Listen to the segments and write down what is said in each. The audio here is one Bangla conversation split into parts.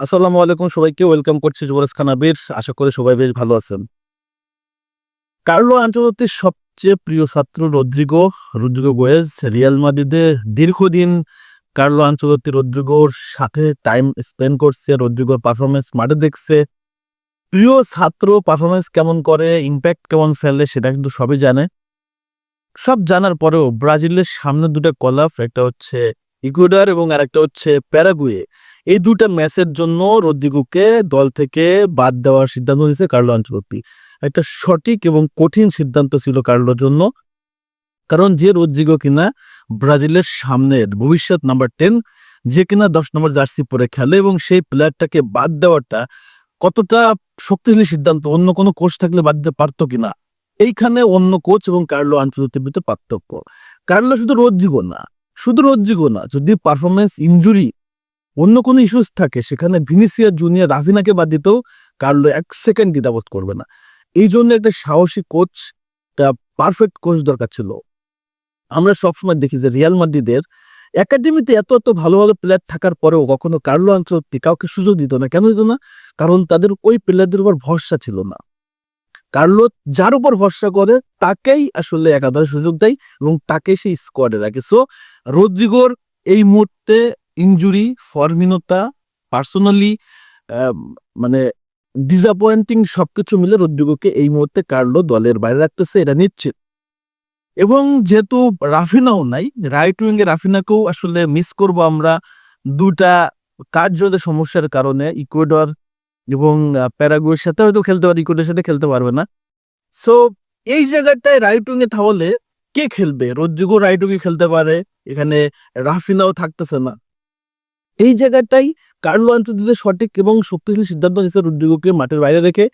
আসসালামু আলাইকুম সবাইকে, ওয়েলকাম করছি যুবরাজ খান আবির। আশা করি সবাই বেশ ভালো আছেন। কার্লো আঞ্চলতির সবচেয়ে প্রিয় ছাত্র রদ্রিগো রদ্রিগো গোয়েজ, রিয়াল মাদ্রিদে দীর্ঘদিন কার্লো আঞ্চলতি রদ্রিগোর সাথে টাইম স্পেন্ড করছে, রদ্রিগোর পারফরমেন্স মাঠে দেখছে। প্রিয় ছাত্র পারফরমেন্স কেমন করে, ইম্প্যাক্ট কেমন ফেলে, সেটা কিন্তু সবই জানে। সব জানার পরেও ব্রাজিলের সামনে দুটো কলাফ একটা হচ্ছে ইকুয়েডর এবং আরেকটা হচ্ছে প্যারাগুয়ে। এই দুটা ম্যাচের জন্য রদ্রিগোকে দল থেকে বাদ দেওয়ার সিদ্ধান্ত নিয়েছে কার্লো আঞ্চলতি একটা সঠিক এবং কঠিন সিদ্ধান্ত ছিল কার্লোর জন্য, কারণ যে রদ্রিগো কিনা ব্রাজিলের সামনের ভবিষ্যৎ নাম্বার টেন, যে কিনা দশ নম্বর জার্সি পরে খেলে এবং সেই প্লেয়ারটাকে বাদ দেওয়াটা কতটা শক্তিশালী সিদ্ধান্ত, অন্য কোনো কোচ থাকলে বাদ দিতে পারতো কিনা? এইখানে অন্য কোচ এবং কার্লো আঞ্চলতির ভিতরে পার্থক্য। কার্লো শুধু রদ্রিগো না, শুধু রদ্রিগো না, যদি পারফরমেন্স ইনজুরি অন্য কোনো ইস্যুস থাকে, সেখানে ভিনিসিয়া জুনিয়র রাফিনাকে বাদ দিতেও কার্লো এক সেকেন্ড দ্বিধাবোধ করবে না। এই জন্য একটা সাহসী কোচ পারফেক্ট কোচ দরকার ছিল। আমরা সবসময় দেখি যে রিয়াল মাদ্রিদের একাডেমিতে এত এত ভালো ভালো প্লেয়ার থাকার পরেও কখনো কার্লো আঞ্চলতি কাউকে সুযোগ দিত না। কেন দিত না? কারণ তাদের ওই প্লেয়ারদের উপর ভরসা ছিল না। কার্লো যার উপর ভরসা করে তাকেই আসলে একাদশ সুযোগ দেয় এবং তাকে সেই স্কোয়াডে রাখে। সো রদ্রিগোর এই মুহূর্তে ইঞ্জুরি ফর্মহীনতা পার্সোনালি মানে ডিসঅ্যাপয়েন্টিং সবকিছু মিলে রদ্রিগোকে এই মুহূর্তে কার্লো দলের বাইরে রাখতেছে, এটা নিশ্চিত। এবং যেহেতু রাফিনাও নাই রাইট উইং এ রাফিনাকেও আসলে মিস করব আমরা দুটা কার্যদের সমস্যার কারণে, ইকুয়েডর এবং প্যারাগুয়ের সাথে হয়তো খেলতে পারে ইকুয়েডের সাথে খেলতে পারবে না। সো এই জায়গাটায় রাইট উইং এ তাহলে কে খেলবে? রদ্রিগো রাইট উইং খেলতে পারে, এখানে রাফিনাও থাকতেছে না। এই জায়গাটাই কার্লো আঞ্চলিকদের সঠিক এবং শক্তিশালী সিদ্ধান্ত নিচ্ছে রদ্রিগোকে মাঠের বাইরে রেখে।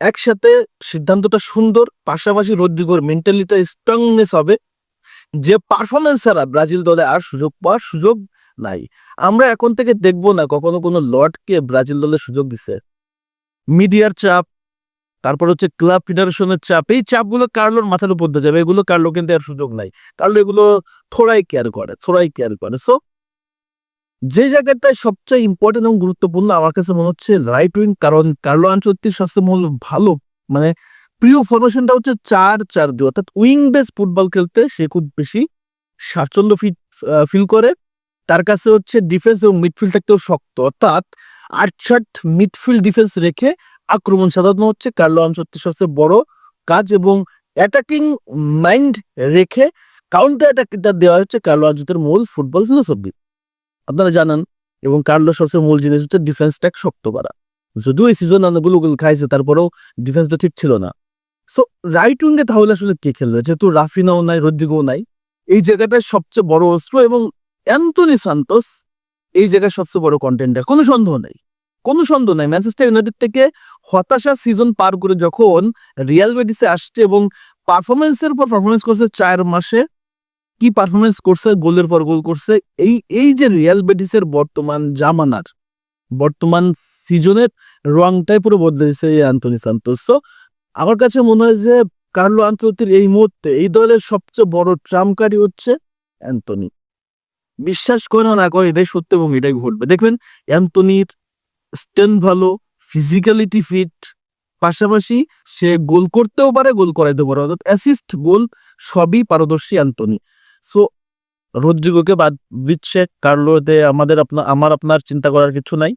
একসাথে সিদ্ধান্তটা সুন্দর, পাশাপাশি রদ্রিগোর মেন্টালিটা স্ট্রংনেস হবে। যে পারফরমেন্স ছাড়া ব্রাজিল দলে আর সুযোগ পাওয়ার সুযোগ নাই। আমরা এখন থেকে দেখব না কখনো কোনো লর্ডকে ব্রাজিল দলে সুযোগ দিছে। মিডিয়ার চাপ, তারপর হচ্ছে ক্লাব ফেডারেশনের চাপ, এই চাপগুলো কার্লোর মাথার উপর দিয়ে যাবে। এগুলো কার্লো কিন্তু আর সুযোগ নাই। কার্লো এগুলো থোড়াই কেয়ার করে, থোড়াই কেয়ার করে। সো যে জায়গাটায় সবচেয়ে ইম্পর্টেন্ট এবং গুরুত্বপূর্ণ আমার কাছে মনে হচ্ছে রাইট উইং কারণ কার্লো আঞ্চলিক সবচেয়ে মূল ভালো মানে প্রিয় ফরমেশনটা হচ্ছে চার চার দুই, অর্থাৎ উইং বেস ফুটবল খেলতে সে খুব বেশি স্বাচ্ছন্দ্য ফিট ফিল করে। তার কাছে হচ্ছে ডিফেন্স এবং মিডফিল্ডটা একটু শক্ত, অর্থাৎ আটষাট মিডফিল্ড ডিফেন্স রেখে আক্রমণ সাধারণ হচ্ছে কার্লো আঞ্চলিক সবচেয়ে বড় কাজ এবং অ্যাটাকিং মাইন্ড রেখে কাউন্টার অ্যাটাকটা দেওয়া হচ্ছে কার্লো আঞ্চলিকের মূল ফুটবল ফিলোসফি আপনারা জানান, এবং কার্লো সবচেয়ে মূল জিনিস হচ্ছে ডিফেন্সটা শক্ত করা। যদিও এই সিজন অনেকগুলো গোল খাইছে, তারপরেও ডিফেন্সটা ঠিক ছিল না। সো রাইট উইঙ্গে তাহলে আসলে কে খেলবে? যেহেতু রাফিনাও নাই রদ্রিগো নাই। এই জায়গাটায় সবচেয়ে বড় অস্ত্র এবং অ্যান্টনি সান্তোস এই জায়গায় সবচেয়ে বড় কন্টেন্টার কোনো সন্দেহ নেই। কোনো সন্দেহ নাই। ম্যানচেস্টার ইউনাইটেড থেকে হতাশা সিজন পার করে যখন রিয়াল বেটিসে আসছে এবং পারফরমেন্সের উপর পারফরমেন্স করছে চার মাসে কি পারফরমেন্স করছে, গোলের পর গোল করছে, এই এই যে রিয়াল বেটিসের বর্তমান জামানার, বর্তমান সিজনের রংটাই পুরো বদলে দিয়েছে এই অ্যান্টনি সান্তোস আমার কাছে মনে হয় যে কার্লো আন্তর্জাতিক এই মুহূর্তে এই দলের সবচেয়ে বড় ট্রামকারী হচ্ছে অ্যান্টনি বিশ্বাস করে না করে এটাই সত্য এবং এটাই ঘটবে। দেখবেন অ্যান্টনির স্টেন ভালো ফিজিক্যালিটি ফিট পাশাপাশি সে গোল করতেও পারে, গোল করাইতে পারে, অর্থাৎ অ্যাসিস্ট গোল সবই পারদর্শী অ্যান্টনি সো রদ্রিগোকে বাদ দিচ্ছে কার্লোতে আমাদের আপনার আমার আপনার চিন্তা করার কিছু নাই।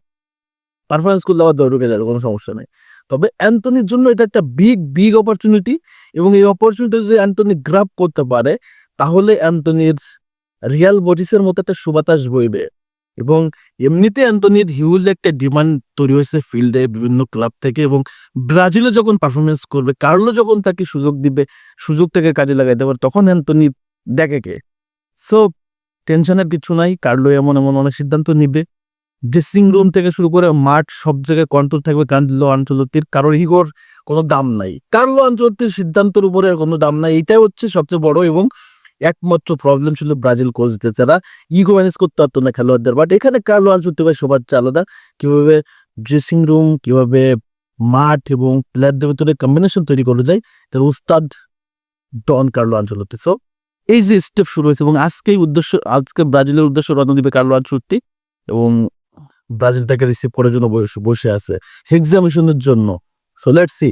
পারফরমেন্স করলে আবার ঢুকে যাবে, কোনো সমস্যা নেই। তবে অ্যান্টনির জন্য এটা একটা বিগ বিগ অপরচুনিটি এবং এই অপরচুনিটি যদি অ্যান্টনি গ্রাপ করতে পারে, তাহলে অ্যান্টনির রিয়াল বডিসের মতো একটা সুবাতাস বইবে এবং এমনিতে অ্যান্টনির হিউজ একটা ডিমান্ড তৈরি হয়েছে ফিল্ডে বিভিন্ন ক্লাব থেকে এবং ব্রাজিলে যখন পারফরমেন্স করবে, কার্লো যখন তাকে সুযোগ দিবে, সুযোগ থেকে কাজে লাগাইতে পারে, তখন অ্যান্টনি দেখে কে? সো টেনশনের কিছু নাই, কার্লো এমন এমন অনেক সিদ্ধান্ত নিবে। ড্রেসিং রুম থেকে শুরু করে মাঠ, সব জায়গায় কন্ট্রোল থাকবে, কার্লো আঞ্চলতির কারোর ইগোর কোনো দাম নাই। কার্লো আঞ্চলতির সিদ্ধান্তের উপরে কোনো দাম নাই এটাই হচ্ছে সবচেয়ে বড় এবং একমাত্র প্রবলেম ছিল ব্রাজিল কোচদের যারা ইগো ম্যানেজ করতে পারতো না খেলোয়াড়দের বাট এখানে কার্লো আঞ্চলতি ভাই সবার চেয়ে আলাদা। কীভাবে ড্রেসিং রুম কীভাবে মাঠ এবং প্লেয়ারদের ভিতরে কম্বিনেশন তৈরি করা যায়, তার উস্তাদ ডন কার্লো আঞ্চলতি সো এই যে স্টেপ শুরু হয়েছে এবং আজকেই উদ্দেশ্য, আজকে ব্রাজিলের উদ্দেশ্য রত্ন দিবে কার্লো আনসুর্তি এবং ব্রাজিল তাকে রিসিভ করার জন্য বসে বসে আছে। এক্সামিশনের জন্য। So let's see